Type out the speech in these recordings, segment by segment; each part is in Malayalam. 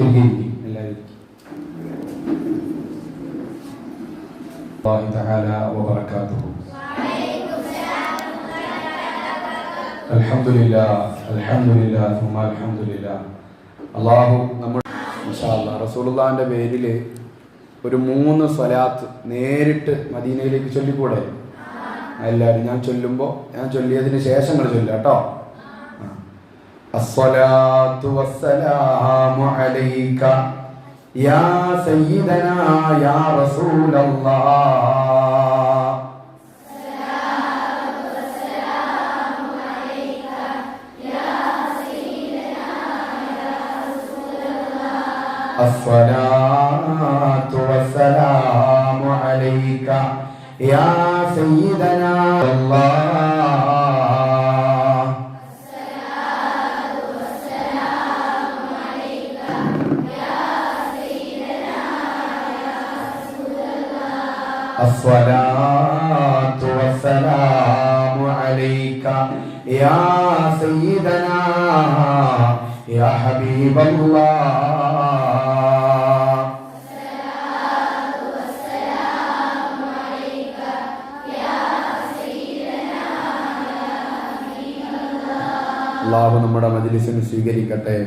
തിരികെ ഇരിക്കും നമ്മൾ റസൂലുള്ളാന്റെ പേരിൽ ഒരു മൂന്ന് സ്വലാത്ത് നേരിട്ട് മദീനയിലേക്ക് ചൊല്ലിക്കൂടെ? എല്ലാവരും ഞാൻ ചൊല്ലുമ്പോൾ ഞാൻ ചൊല്ലിയതിന് ശേഷം നിങ്ങൾ ചൊല്ലാം കേട്ടോ. الصلاة والسلام عليك. يا سيدنا يا رسول الله. الصلاة والسلام عليك. يا سيدنا الله. الصلاة والسلام عليك يا سيدنا يا حبيب الله അള്ളാഹു നമ്മുടെ മജ്ലിസിന് സ്വീകരിക്കട്ടെ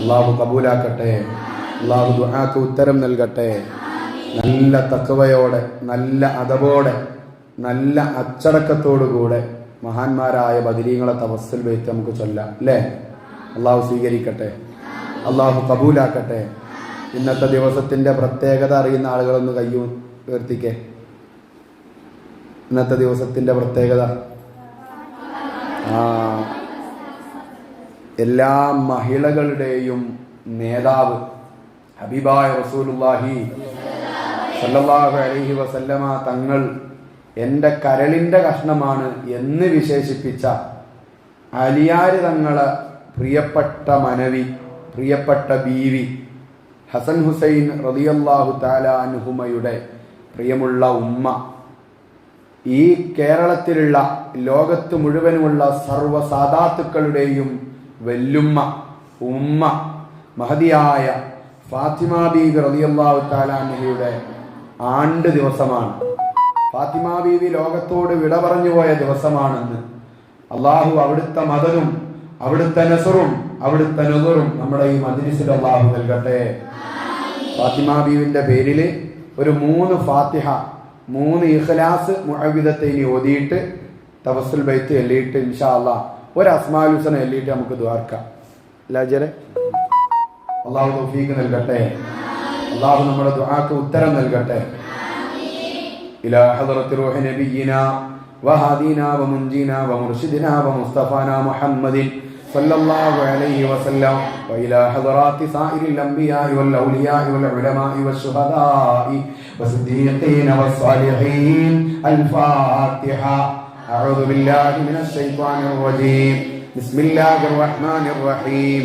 അള്ളാഹു കബൂലാക്കട്ടെ അള്ളാഹു ദുആക്ക് ഉത്തരം നൽകട്ടെ നല്ല തക്കവയോടെ നല്ല അതവോടെ നല്ല അച്ചടക്കത്തോടുകൂടെ മഹാന്മാരായ ബദിരീങ്ങളെ തപസ്സിൽ വെച്ച് നമുക്ക് ചൊല്ലാം അല്ലേ? അള്ളാഹു സ്വീകരിക്കട്ടെ. അള്ളാഹു കബൂലാക്കട്ടെ. ഇന്നത്തെ ദിവസത്തിന്റെ പ്രത്യേകത അറിയുന്ന ആളുകളൊന്ന് കയ്യു ഉയർത്തിക്കേ. ഇന്നത്തെ ദിവസത്തിന്റെ പ്രത്യേകത? എല്ലാ മഹിളകളുടെയും നേതാവ് ഹബീബായ റസൂലുള്ളാഹി സല്ലല്ലാഹു അലൈഹി വസല്ലമ തങ്ങൾ എന്റെ കരളിന്റെ കഷ്ണമാണ് എന്ന് വിശേഷിപ്പിച്ച അലിയാര് തങ്ങളെ പ്രിയപ്പെട്ട മനവി പ്രിയപ്പെട്ട ബീവി ഹസൻ ഹുസൈൻ റളിയല്ലാഹു താല അനുഹുമയുടെ പ്രിയമുള്ള ഉമ്മ. ഈ കേരളത്തിലുള്ള ലോകത്ത് മുഴുവനുമുള്ള സർവസാധാത്തുക്കളുടെയും വെല്ലുമ്മ ഉമ്മ മഹതിയായ ഫാത്തിമ ബീഗ് റളിയല്ലാഹു താലാൻഹയുടെ ആണ്ട് ദിവസമാണ്. ഫാത്തിമ ബീവി ലോകത്തോട് വിട പറഞ്ഞു പോയ ദിവസമാണെന്ന്. അള്ളാഹു അവിടുത്തെ മതനും അവിടുത്തെ നസറും അവിടുത്തെ നുതറും നമ്മുടെ ഈ മദിനിസിൽ അള്ളാഹു നൽകട്ടെ. ഫാത്തിമ ബീവിന്റെ പേരിൽ ഒരു മൂന്ന് ഫാത്തിഹ മൂന്ന് ഇഖ്ലാസ് മുഅവിദത്തെ ഇനി ഓതിയിട്ട് തവസ്സുൽ ബൈത്ത് എല്ലിയിട്ട് ഇൻഷാ അള്ളാഹ് ഒരു അസ്മാലുസന എല്ലിയിട്ട് നമുക്ക് ദ്വാർക്കാം ലാജരെ അള്ളാഹു തൗഫീഖ് നൽകട്ടെ. അള്ളാഹു നമ്മുടെ ദുആക്ക് ഉത്തരം നൽകട്ടെ ഇലാ ഹദറത്തി റൂഹി നബിയിന وهادينا ومنجينا ومرشدنا ومصطفانا محمد صلى الله عليه وسلم وإلى حضرات سائر الأنبياء والأولياء والعلماء والشهداء والصديقين والصالحين الفاتحة أعوذ بالله من الشيطان الرجيم بسم الله الرحمن الرحيم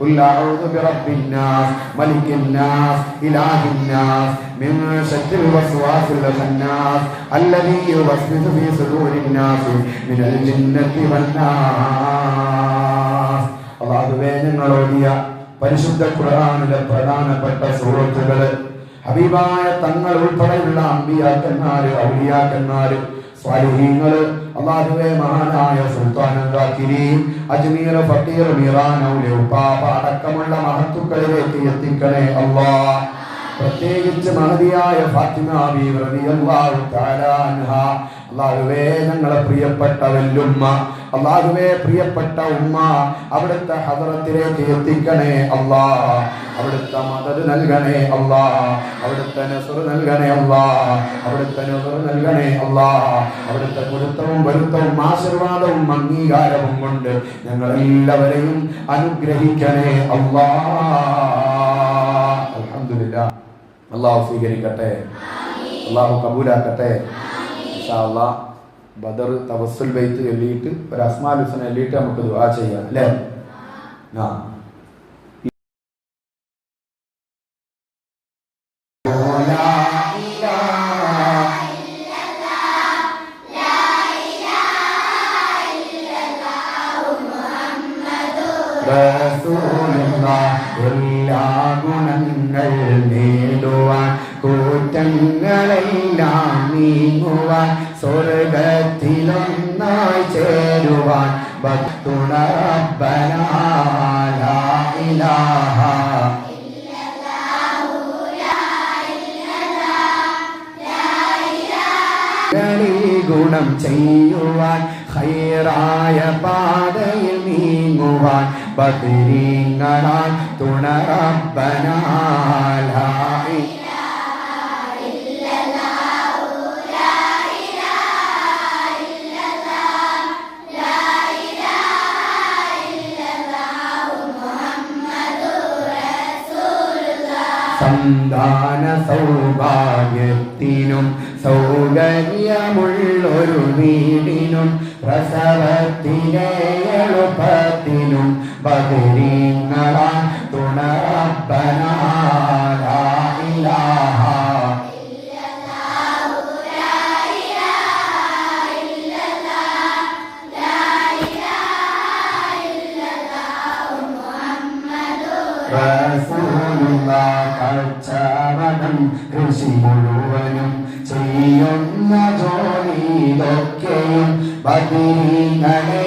قل أعوذ برب الناس ملك الناس إله الناس من شر الوسواس الخناس الذي يوسوس في صدور الناس من الجنة والناس അള്ളാഹുവേ ഞങ്ങൾ ഓടിയ പരിശുദ്ധ ഖുർആനിലെ പ്രധാനപ്പെട്ട സുഹൃത്തുക്കള് ഹബീബായ തങ്ങൾ ഉൾപ്പെടെയുള്ള അമ്പിയാക്കന്മാര് ഔലിയാക്കന്മാര് സ്വാലിഹീങ്ങള് അള്ളാഹുവേ മഹാനായ സുൽത്താനുദ്ദാക്കിരിയും അജ്മീർ ഫക്കീർ മീറാനൗലി ഉപ്പാപ്പ അടക്കമുള്ള മഹത്തുക്കളിലേക്ക് എത്തിക്കണേ അള്ളാ. പ്രത്യേകിച്ച് മഹതിയായ ഫാത്തിമ ബീവി റളിയല്ലാഹു തആല അൻഹ. അള്ളാഹുവേ ഞങ്ങളെ പ്രിയപ്പെട്ട വല്ലുമ്മ അള്ളാഹുവേ പ്രിയപ്പെട്ട ഉമ്മ അവിടുത്തെ ഹദറത്തിലേക്ക് എത്തിക്കണേ അള്ളാ. അവിടുത്തെ മദത് നൽകണേ അള്ളാ. അവിടുത്തെ നസുർ നൽകണേ അള്ളാ. അവിടുത്തെ നസുർ നൽകണേ അള്ളാ. അവിടുത്തെ കുരുത്തവും വരുത്തവും ആശീർവാദവും അംഗീകാരവും കൊണ്ട് ഞങ്ങളെല്ലാവരെയും അനുഗ്രഹിക്കണേ അള്ളാഹുല്ല അള്ളാഹു സ്വീകരിക്കട്ടെ. അള്ളാഹു കബൂലാക്കട്ടെ. ഇൻഷാ അല്ലാ ബദർ തവസ്സുൽ ബൈത്ത് എല്ലിയിട്ട് ഒരു അസ്മാൽ ഹുസൻ എല്ലിയിട്ട് നമുക്ക് ദുആ ചെയ്യാം അല്ലേ? ആ. ഗുണങ്ങൾ നേടുവാൻ കൂറ്റങ്ങളെല്ലാം നീങ്ങുവാൻ സ്വർഗത്തിലൊന്നായി ചേരുവാൻ കളിൽ ഗുണം ചെയ്യുവാൻ ഹൈറായ പാതയിൽ നീങ്ങുവാൻ ബദരീങ്ങളാൽ തുണറബനാലായി സന്താന സൗഭാഗ്യത്തിനും സൗകര്യമുള്ളൊരു വീടിനും പ്രസവത്തിലെ എളുപ്പത്തിനും ബദരീങ്ങളാ റസൂലുള്ള മുഴുവനും ചെയ്യുന്ന ജോലിയിലൊക്കെയും ബദരീങ്ങളെ ബറകത്തിനാൽ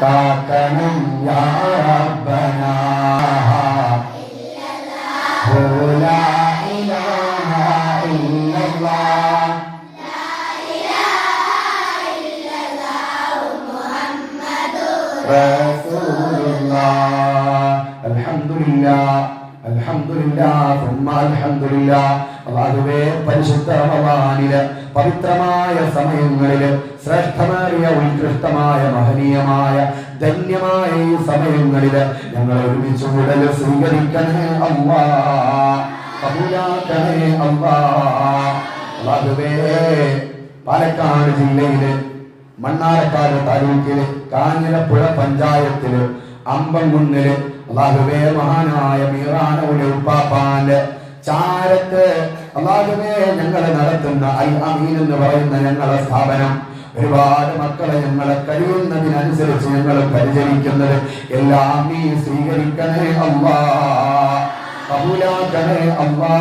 കാക്കണം യാ റബ്ബനാ ഓ പവിത്രമായ സമയങ്ങളിൽ ശ്രേഷ്ഠമായ ഉത്കൃഷ്ടമായ മഹനീയമായ ധന്യമായ ഈ സമയങ്ങളിൽ ഞങ്ങൾ ഒരുമിച്ച് കൂടൽ സ്വീകരിക്കണേ അല്ലാ കബൂലാക്കണേ പാലക്കാട് ജില്ലയിൽ മണ്ണാരക്കാട് താലൂക്കിൽ കാഞ്ഞിരപ്പുഴ പഞ്ചായത്തിൽ അമ്പംകുന്നിൽ അള്ളാഹുവേ മഹാനായ മീറാനോടെ ഉപ്പാപ്പാന്റെ ചാരത്ത് അള്ളാഹുബേ ഞങ്ങളെ നടത്തുന്ന അൽ അമീൻ എന്ന് പറയുന്ന ഞങ്ങളുടെ സ്ഥാപനം ഒരുപാട് മക്കളെ ഞങ്ങളെ കഴിയുന്നതിനനുസരിച്ച് ഞങ്ങൾ പരിചരിക്കുന്നത് എല്ലാം നീ സ്വീകരിക്കണേ അള്ളാ. കബൂലാക്കണേ അള്ളാ.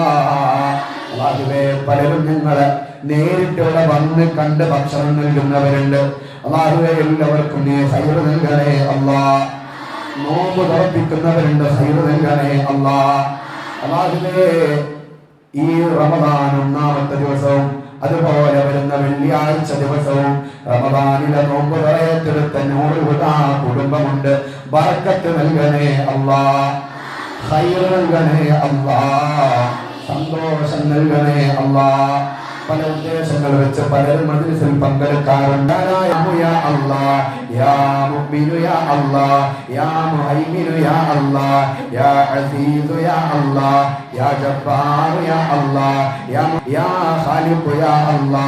അള്ളാഹുവേ പലരും ഞങ്ങളെ നേരിട്ടിവിടെ വന്ന് കണ്ട് ഭക്ഷണം നൽകുന്നവരുണ്ട്. അള്ളാഹുവെ എല്ലാവർക്കും നീ ഹൈറ് നൽകണേ അല്ലാ നോമ്പ് തറപ്പിക്കുന്നവരുണ്ട് ഹൈറ് നൽകണേ അല്ലാ അള്ളാഹുവേ ഈ റമദാൻ ഒന്നാമത്തെ ദിവസവും അതുപോലെ വരുന്ന വെള്ളിയാഴ്ച ദിവസവും റമദാനിലെ നോമ്പ് തറയത്തെടുത്ത നൂറ് കുടുംബമുണ്ട്. ബർക്കത്ത് നൽകണേ അല്ലാ ഹൈർ നൽകണേ അല്ലാ സന്തോഷം നൽകണേ അല്ലാ പല ഉദ്ദേശങ്ങൾ വെച്ച് പലരും മജ്ലിസിൽ പങ്കെടുക്കാറുണ്ട്. യാ അല്ലാ യാ മുഅ്മിനു യാ അല്ലാ യാ മുഹൈമിനു യാ അല്ലാ യാ അസീസു യാ അല്ലാ യാ ജബ്ബാറു യാ അല്ലാ യാ യാ ഖാലിഖു യാ അല്ലാ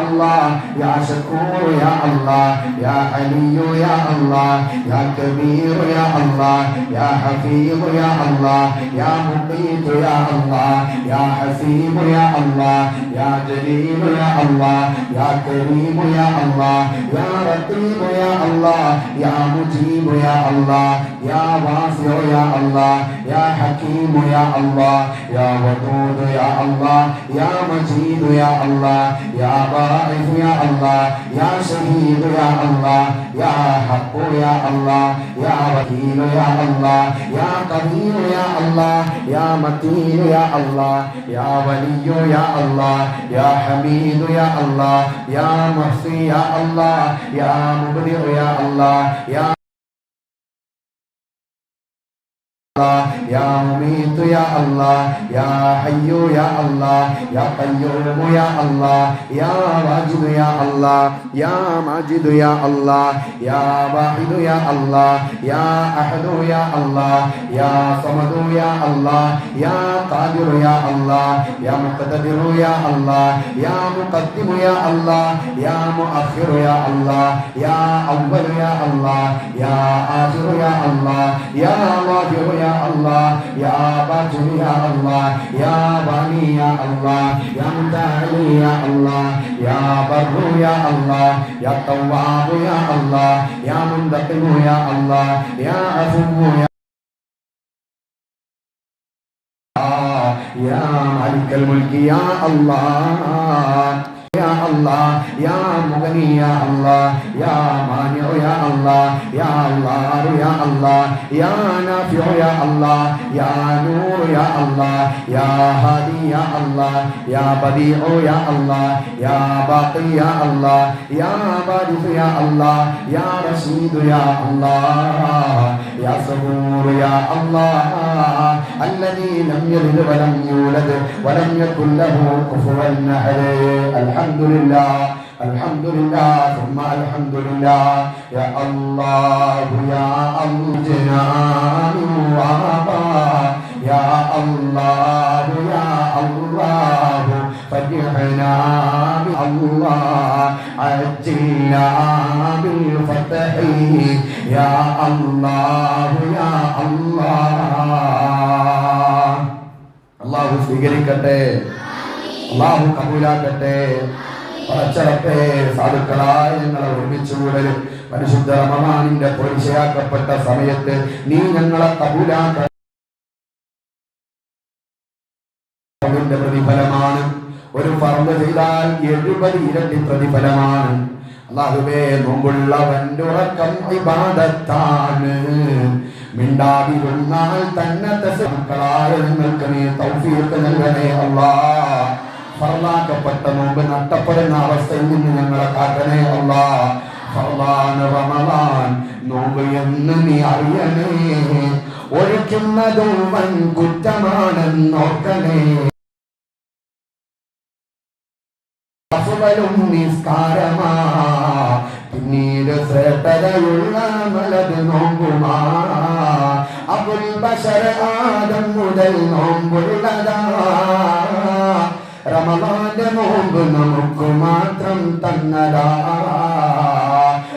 الله يا شكور يا الله يا علي يا الله يا كبير يا الله يا حفيظ يا الله يا مقيت يا الله يا حسيب يا الله يا جليل يا الله يا كريم يا الله يا رقيب يا الله يا مجيب يا الله يا واسع يا الله يا حكيم يا الله يا ودود يا الله يا مجيد يا الله يا باعث يا الله يا شهيد يا الله يا حق يا الله يا وكيل يا الله يا قدير يا الله يا متين يا الله يا ولي يا الله يا حميد يا الله يا محصي يا الله يا مبدع يا الله يا يا مميت يا الله يا حي يا الله يا قيوم يا الله يا واجد يا الله يا ماجد يا الله يا واحد يا الله يا أحد يا الله يا صمد يا الله يا قادر يا الله يا مقتدر يا الله يا مقدم يا الله يا مؤخر يا الله يا أول يا الله يا آخر يا الله يا ظاهر يا الله يا باطن يا الله يا بني يا الله يا متعالي يا الله يا بر يا الله يا تواب يا الله يا منتقم يا الله يا عفو يا يا مالك الملك يا الله يا الله يا مغني يا الله يا مانع يا الله يا الله يا الله يا نافع يا الله يا نور يا الله يا هادي يا الله يا بديع يا الله يا باقي يا الله يا بارث يا الله يا رشيد يا الله يا صبور يا الله الذي لم يلد ولم يولد ولم يكن له كفوا احد الحمد لله الحمد لله ثم الحمد لله يا الله يا الجنان وابا يا الله يا الله فتحنا الله عجلنا بالفتح يا الله يا الله അള്ളാഹു സ്വീകരിക്കട്ടെ അള്ളാഹു കബൂലാക്കട്ടെ. പടച്ചറപ്പേ സാധുക്കളായ ഞങ്ങളെ ഒരുമിച്ചുകൂടലും പരിശുദ്ധ റമമാനിന്റെ പൊരിശയാക്കപ്പെട്ട സമയത്ത് നീ ഞങ്ങളെ കബൂലാക്ക പ്രതിഫലമാണ്. ഒരു പറമ്പ് ചെയ്താൽ എഴുപത് ഇരട്ടി പ്രതിഫലമാണ്. അള്ളാഹുവേ നോമ്പുള്ളവന്റെ ഉറക്കം വിവാദത്താണ് മിണ്ടാതിരുന്നാൽ തന്നെ മക്കളായ നിങ്ങൾക്ക് നീ തൗഫീഖ് നൽകണേ അല്ലാ ഫർലാക്കപ്പെട്ട നോമ്പ് നഷ്ടപ്പെടുന്ന അവസ്ഥയിൽ നിന്ന് ഞങ്ങളെ കാക്കണേ അല്ലാ ഫർലാന റമലാൻ നോമ്പ് എന്ന് നീ അറിയണേ. ഒഴിക്കുന്നതും വൻ കുറ്റമാണെന്നോർക്കണേ അഫ്ളലും നിസ്കാരമാ. പിന്നീട് ശ്രേഷ്ഠതയുള്ള മലത് നോമ്പുമാ. അബുൽ ബഷർ ആദം മുതൽ നോമ്പുള്ളതാ. റമദാന്റെ നോമ്പ് നമുക്ക് മാത്രം തന്നതാ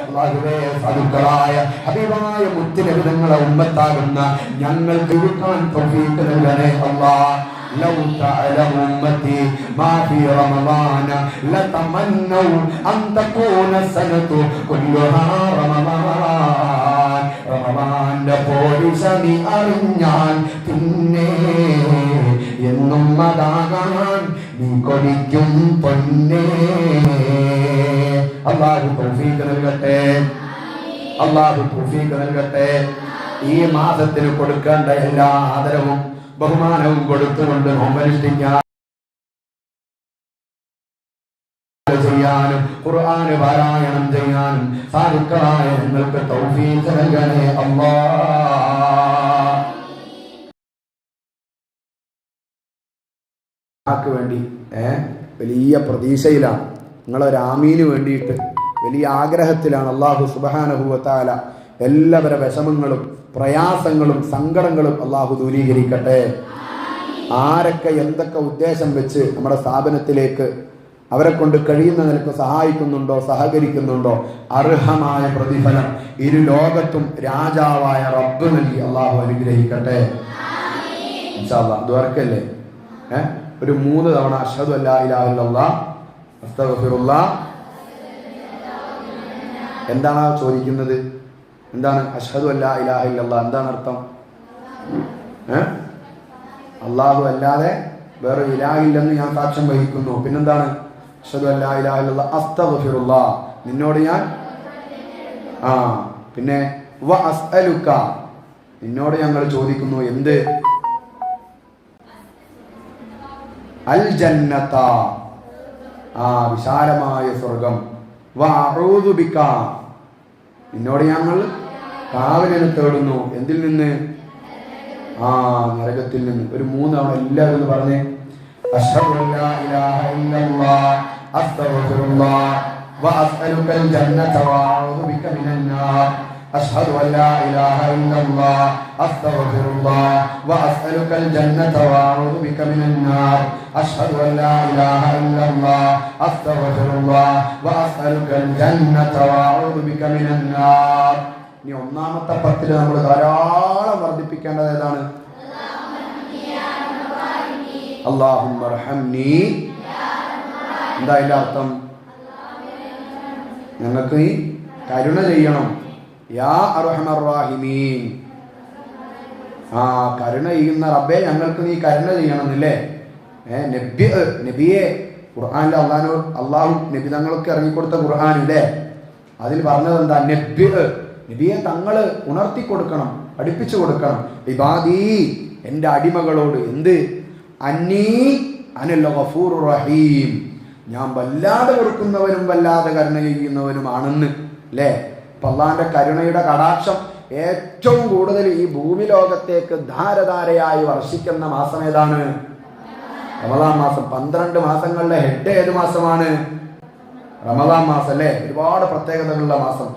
അള്ളാഹുവേ സാധുക്കളായ ഹബീബായ മുത്തുലഭിതങ്ങളെ ഉമ്മത്താകുന്ന ഞങ്ങൾക്ക് വിൽക്കാൻ തൗഫീഖ് നൽകണേ അല്ലാഹ് لو تعلم أمتي ما في رمضان لتمنوا أن تكون السنة كلها رمضان റമദാന്റെ പോലീസ നീ അറിഞ്ഞാൽ പിന്നെ എന്നും അതാകാൻ നീ കൊടിക്കും പൊന്നേ. അള്ളാഹു തൗഫീഖ് നൽകട്ടെ. അള്ളാഹു തൗഫീഖ് നൽകട്ടെ. ഈ മാസത്തിന് കൊടുക്കേണ്ട എല്ലാ ആദരവും ബഹുമാനവും കൊടുത്തുകൊണ്ട് നോമ്പനുഷ്ഠിക്കാൻ ചെയ്യാനും ഖുർആന് പാരായണം ചെയ്യാനും സാധുക്കളായ നിങ്ങൾക്ക് തൗഫീഖ് നൽകണേ അല്ലാ ആക്ക് വേണ്ടി? വലിയ പ്രതീക്ഷയിലാണ്. നിങ്ങളൊരു ആമീന് വേണ്ടിയിട്ട് വലിയ ആഗ്രഹത്തിലാണ് അള്ളാഹു സുബാനഹുവത്താല എല്ലാവരുടെ വിഷമങ്ങളും പ്രയാസങ്ങളും സങ്കടങ്ങളും അള്ളാഹു ദൂരീകരിക്കട്ടെ. ആരൊക്കെ എന്തൊക്കെ ഉദ്ദേശം വെച്ച് നമ്മുടെ സ്ഥാപനത്തിലേക്ക് അവരെ കൊണ്ട് കഴിയുന്ന നിലയ്ക്ക് സഹായിക്കുന്നുണ്ടോ സഹകരിക്കുന്നുണ്ടോ? അർഹമായ പ്രതിഫലം ഇരു ലോകത്തും രാജാവായ റബ്ബ് നൽകി അള്ളാഹു അനുഗ്രഹിക്കട്ടെ. ദ്വർക്കല്ലേ ഏ? ഒരു മൂന്ന് തവണ അഷദ് അല്ലാ ഇലാഹില്ല അസ്തഗഫിറുള്ള എന്താണ് ചോദിക്കുന്നത്? എന്താണ് അഷദ് അല്ലാ എന്താണ് അർത്ഥം? അള്ളാഹു അല്ലാതെ വേറെ ഇലാഹില്ലെന്ന് ഞാൻ സാക്ഷ്യം വഹിക്കുന്നു. പിന്നെന്താണ്? അഷദ് അല്ലാ അസ്തഫിറുള്ള നിന്നോട് ഞാൻ ആ പിന്നെ വ അസ്അലുക്ക നിന്നോട് ഞങ്ങൾ ചോദിക്കുന്നു എന്ത്? അൽ ജന്നത ആ വിശാലമായ സ്വർഗം. വ ബിക നിന്നോട് ഞങ്ങൾ കാവലിനെ തേടുന്നു. എന്തിൽ നിന്ന്? ആ നരകത്തിൽ നിന്ന്. ഒരു മൂന്നാണ് എല്ലാവരും എന്ന് പറഞ്ഞേ. അസ്തഗ്ഫിറുല്ലാഹ് വഅസ്അലുക്കൽ ജന്നത വഅഊദു ബിക മിനൻ നാർ أشهد أن لا إله إلا الله أستغفر الله وأسألك الجنة وأعوذ بك من النار أشهد أن لا إله إلا الله أستغفر الله وأسألك الجنة وأعوذ بك من النار ഇനി ഒന്നാമത്തെ പത്തിൽ നമ്മൾ ധാരാളം വർദ്ധിപ്പിക്കേണ്ടത് ഏതാണ് അള്ളാഹുമ്മ റഹംനി എന്താ അതിന്റെ അർത്ഥം ഞങ്ങൾക്ക് നീ കരുണ ചെയ്യണം യാ ആ കരുണ ചെയ്യുന്ന റബ്ബെ ഞങ്ങൾക്ക് നീ കരുണ ചെയ്യണമെന്നില്ലേ? അല്ലേ നബി നബിയെ ഖുർആാനിൽ അള്ളഹാനോ അള്ളാഹു നബി തങ്ങൾക്ക് ഇറങ്ങിക്കൊടുത്ത ഖുർആാനില്ലേ? അതിൽ പറഞ്ഞത് എന്താ നബി നബിയെ തങ്ങൾ ഉണർത്തി കൊടുക്കണം പഠിപ്പിച്ചു കൊടുക്കണം. ഇബാദി എന്റെ അടിമകളോട് എന്ത്? അന്നീ അനല്ല ഗഫൂർ റഹീം. ഞാൻ വല്ലാതെ കൊടുക്കുന്നവനും വല്ലാതെ കരുണ ചെയ്യുന്നവനുമാണെന്ന് അല്ലേ? അപ്പൊ അള്ളാന്റെ കരുണയുടെ കടാക്ഷം ഏറ്റവും കൂടുതൽ ഈ ഭൂമി ലോകത്തേക്ക് ധാരധാരയായി വർഷിക്കുന്ന മാസം ഏതാണ് റമദാൻ മാസം പന്ത്രണ്ട് മാസങ്ങളിലെ ഹെഡ് ഏത് മാസമാണ് റമദാൻ മാസം അല്ലേ ഒരുപാട് പ്രത്യേകതകളുള്ള മാസം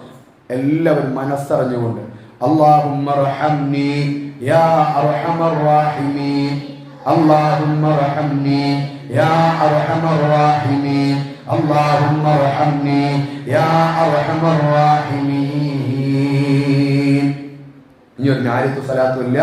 എല്ലാവരും മനസ്സറിഞ്ഞുകൊണ്ട് اللهم ارحمني يا ارحم الراحمين اللهم ارحمني يا ارحم الراحمين اللهم ارحمني يا ارحم الراحمين ഇനി ഒരു ഞാരിത്തു സലാത്തും ഇല്ല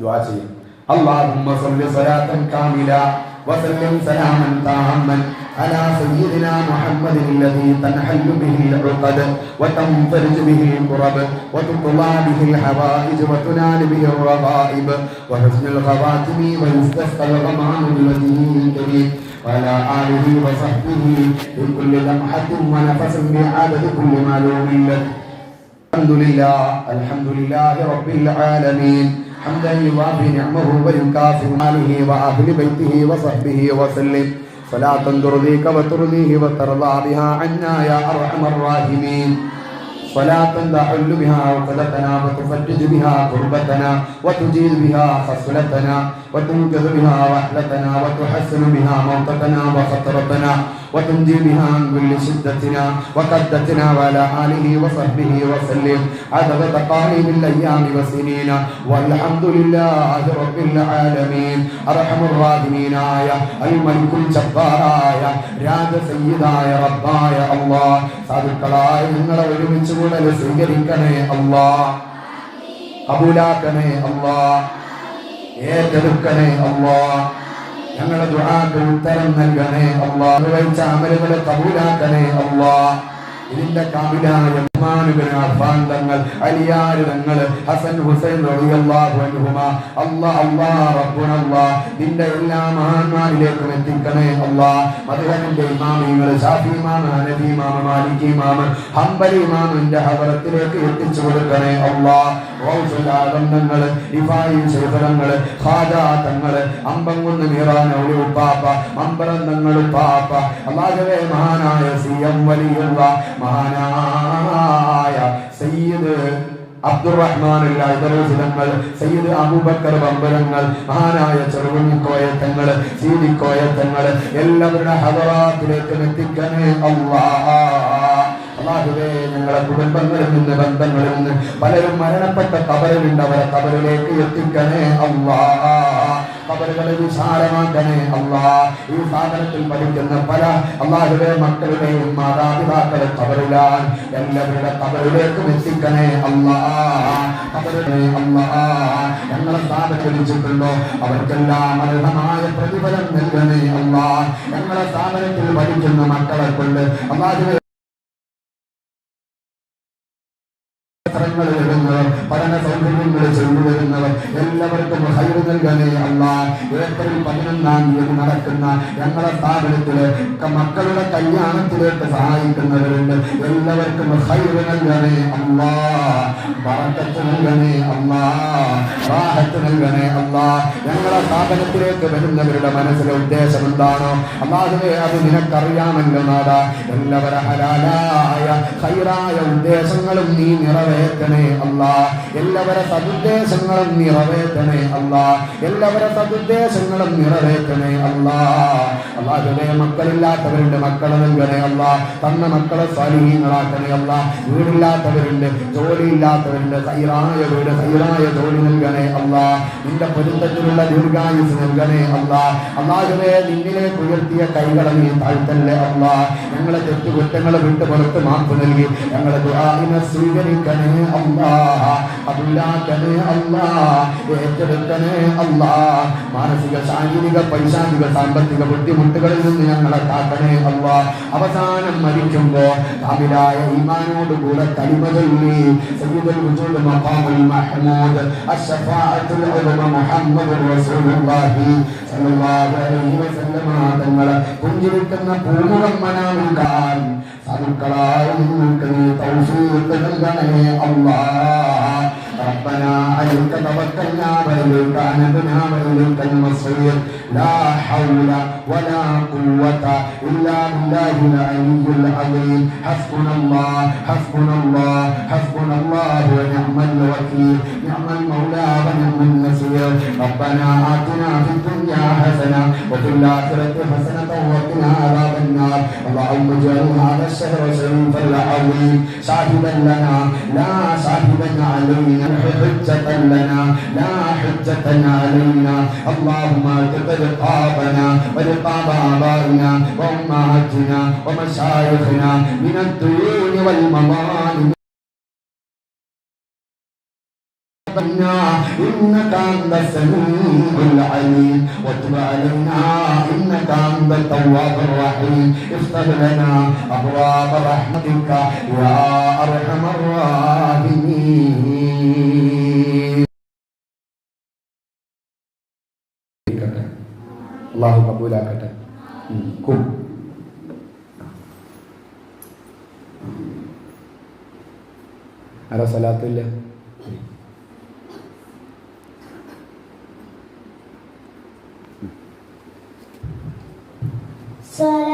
ദുആ ചെയ്യും اللهم صل صلاة كاملة وسلم سلاما تاما على سيدنا محمد الذي تنحل به العقد وتنفرج به الكرب وتقضى به الحوائج وتنال به الرغائب وحسن الخواتم ويستسقى الغمام بوجهه الكريم وعلى آله وصحبه في كل لمحة ونفس بعدد كل معلوم. لك الحمد لله الحمد لله رب العالمين. حمدا يوافي نعمه ويكافئ ماله وأهل بيته وصحبه وسلم. صلاة ترضيك وترضيه وترضى بها عنا يا أرحم الراحمين. صلاة تحل بها عقدتنا وتفجج بها كربتنا وتجيل بها خصلتنا وتنقذ بها رحلتنا وتحسن بها موتتنا وخطرتنا. وتنجي بها عن كل شدتنا وقدتنا وعلى آله وصحبه وسلم عدد تقاليد الأيام وسنين والحمد لله رب العالمين أرحم الراحمين آية الملك الجبار آية രാജ സയ്യിദായ റബ്ബായ അല്ലാ സാധുക്കളായ നിങ്ങളെ ഒരുമിച്ച് കൂടൽ സ്വീകരിക്കണേ അല്ലാ കബൂലാക്കണേ അല്ലാ ഏറ്റെടുക്കണേ അല്ലാ ഞങ്ങളുടെ ദുആക്ക് ഉത്തരം നൽകണേ അല്ലാ വെച്ച അമലുകളെ കബൂലാക്കണേ അള്ളാഹ് ഇതിന്റെ കാമിലായ തങ്ങൾ അലിയാര് തങ്ങൾ ഹസൻ ഹുസൈൻ നിന്റെ എല്ലാ മഹാന്മാരിലേക്കും എത്തിക്കണേ അല്ലാ. മധുരന്റെ ഇമാമിങ്ങൾ ഷാഫി ഇമാം ഹനഫി ഇമാം മാലിക് ഇമാം ഹംബലി ഇമാമിന്റെ ഹവറത്തിലേക്ക് എത്തിച്ചു കൊടുക്കണേ ആദം തങ്ങൾ ഇഫായി ശേഖരങ്ങൾ ഖാജ തങ്ങൾ അമ്പങ്കുന്ന് മീറാൻ ഔലി ഉപ്പാപ്പ മമ്പറം തങ്ങൾ പാപ്പ അല്ലാഹുവേ മഹാനായ സി എം വലിയുള്ള മഹാനായ സയ്യിദ് അബ്ദുറഹ്മാൻ തങ്ങൾ സയ്യിദ് അബൂബക്കർ ബമ്പരങ്ങൾ മഹാനായ ചെറുകുഞ്ഞിക്കോയത്തങ്ങൾ സീതിക്കോയത്തങ്ങൾ എല്ലാവരുടെ ഹദറാത്തിലേക്ക് എത്തിക്കാനേ അല്ലാ അള്ളാഹുവേ ഞങ്ങളെ കുടുംബങ്ങളിൽ നിന്ന് ബന്ധങ്ങളിൽ നിന്ന് പലരും മരണപ്പെട്ട കബറിലുണ്ട്. അവരെ കബറിലേക്ക് എത്തിക്കണേ അള്ളാ. കബറുകളെ വിശാലമാക്കണേ അള്ളാ. ഈ സാധനത്തിൽ പഠിക്കുന്ന പല അള്ളാഹുവെ മക്കളുടെയും മാതാപിതാക്കളെ കബറിലാൻ എല്ലാവരുടെ കബറിലേക്കും എത്തിക്കണേ അള്ളാ. കബറിനെ അള്ളാ. ഞങ്ങളെ സ്ഥാപനം വിളിച്ചിട്ടുണ്ടോ അവർക്കെല്ലാം അർഹമായ പ്രതിഫലം നൽകണേ അള്ളാ. ഞങ്ങളെ സ്ഥാപനത്തിൽ പഠിക്കുന്ന മക്കളെ കൊണ്ട് അള്ളാഹുവെ പത്രങ്ങൾ എഴുതുന്നവർ പഠന സൗകര്യങ്ങൾ ചെയ്തു വരുന്നവർ എല്ലാവർക്കും ഹൈർ നൽകണേ അല്ല ഏപ്രിൽ പതിനൊന്നാം തീയതി നടക്കുന്ന ഞങ്ങളുടെ സ്ഥാപനത്തിൽ മക്കളുടെ കല്യാണത്തിലേക്ക് സഹായിക്കുന്നവരുണ്ട്. എല്ലാവർക്കും ഹൈർ നൽകണേ അല്ലാ ബറക്കത്ത് നൽകണേ അല്ലാ റാഹത്ത് നൽകണേ അല്ലാ ഞങ്ങളുടെ സ്ഥാപനത്തിലേക്ക് വരുന്നവരുടെ മനസ്സിലെ ഉദ്ദേശം എന്താണോ അല്ലാതെ അത് നിനക്കറിയാമല്ലോ നാദ എല്ലാവരും ഹലാലായ ഹൈറായ ഉദ്ദേശങ്ങളും നീ നിറവേറ്റണേ അല്ല. എല്ലാവരെ സദുദ്ദേശങ്ങളും നിറവേറ്റണേ അല്ല. എല്ലാവരെ സദുദ്ദേശങ്ങളും നിറവേറ്റണേ അല്ല. അള്ളാഹുവേ മക്കളില്ലാത്തവരുണ്ട്. മക്കളെ നൽകണേ അല്ല. തന്ന മക്കളെ സ്വാധീനങ്ങളാക്കണേ അല്ല. വീടില്ലാത്തവരുണ്ട്. ജോലിയില്ലാത്തവരുണ്ട്. സൈറായ വീട് സൈറായ ജോലി നൽകണേ അല്ല. നിന്റെ പൊരുത്തത്തിലുള്ള ദീർഘായുസ് നൽകണേ അല്ല. അള്ളാഹുവേ നിന്നിലേക്ക് ഉയർത്തിയ കൈകളെ നീ താഴ്ത്തല്ലേ അല്ല. ഞങ്ങളെ തെറ്റുകുറ്റങ്ങളെ വിട്ട് പുറത്ത് മാപ്പ് നൽകി ഞങ്ങളെ ദുആഇനെ മാനസിക ശാരീരിക പൈശാചിക സാമ്പത്തിക ബുദ്ധിമുട്ടുകളിൽ നിന്ന് ഞങ്ങളെ കാക്കണേ അല്ല അവസാനം മരിക്കുമ്പോ കാമിലായ ഈമാനോട് കൂടെ കലിമ ചൊല്ലി സയ്യിദുൽ മഖാമുൽ മഹ്മൂദ് തങ്ങളെ പുഞ്ചിരിക്കുന്ന പൂമുഖം മനാമുണ്ടാകും സാധുക്കളായ നിങ്ങൾക്ക് നീ തൗഫീഖ് നൽകണേ അല്ലാ ربنا عليك توكلنا وإليك أنبنا وإليك المصير. لا حول ولا قوة إلا بالله العلي العظيم. حسبنا الله حسبنا الله حسبنا الله ونعم الوكيل. نعم المولى ونعم النصير. ربنا آتنا في الدنيا حسنة وفي الآخرة حسنة وقنا عذاب النار. اللهم اجعل هذا الشهر شريفا العظيم شاهدا لنا لا شاهدا علينا. حجة لنا لا حجة علينا اللهم اعتق رقابنا ورقاب آبائنا وأمهاتنا ومشايخنا من الديون والمظالم إنك أنت السميع العليم وتب علينا إنك أنت التواب الرحيم افتح لنا أبواب رحمتك يا أرحم الراحمين അള്ളാഹു കബൂലാക്കട്ടെ ഉം. കും ആരാ സ്വലാത്തില്ല Solo